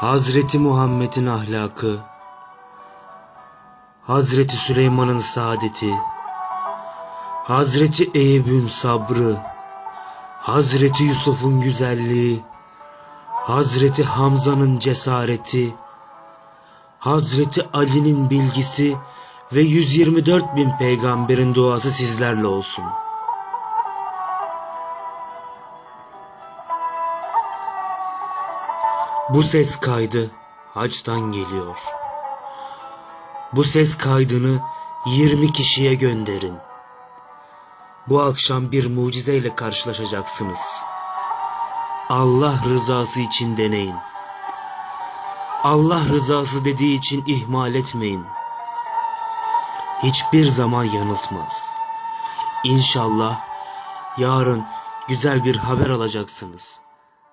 Hazreti Muhammed'in ahlakı, Hazreti Süleyman'ın saadeti, Hazreti Eyüp'ün sabrı, Hazreti Yusuf'un güzelliği, Hazreti Hamza'nın cesareti, Hazreti Ali'nin bilgisi ve 124 bin peygamberin duası sizlerle olsun. Bu ses kaydı hacdan geliyor. Bu ses kaydını 20 kişiye gönderin. Bu akşam bir mucizeyle karşılaşacaksınız. Allah rızası için deneyin. Allah rızası dediği için ihmal etmeyin. Hiçbir zaman yanıltmaz. İnşallah yarın güzel bir haber alacaksınız.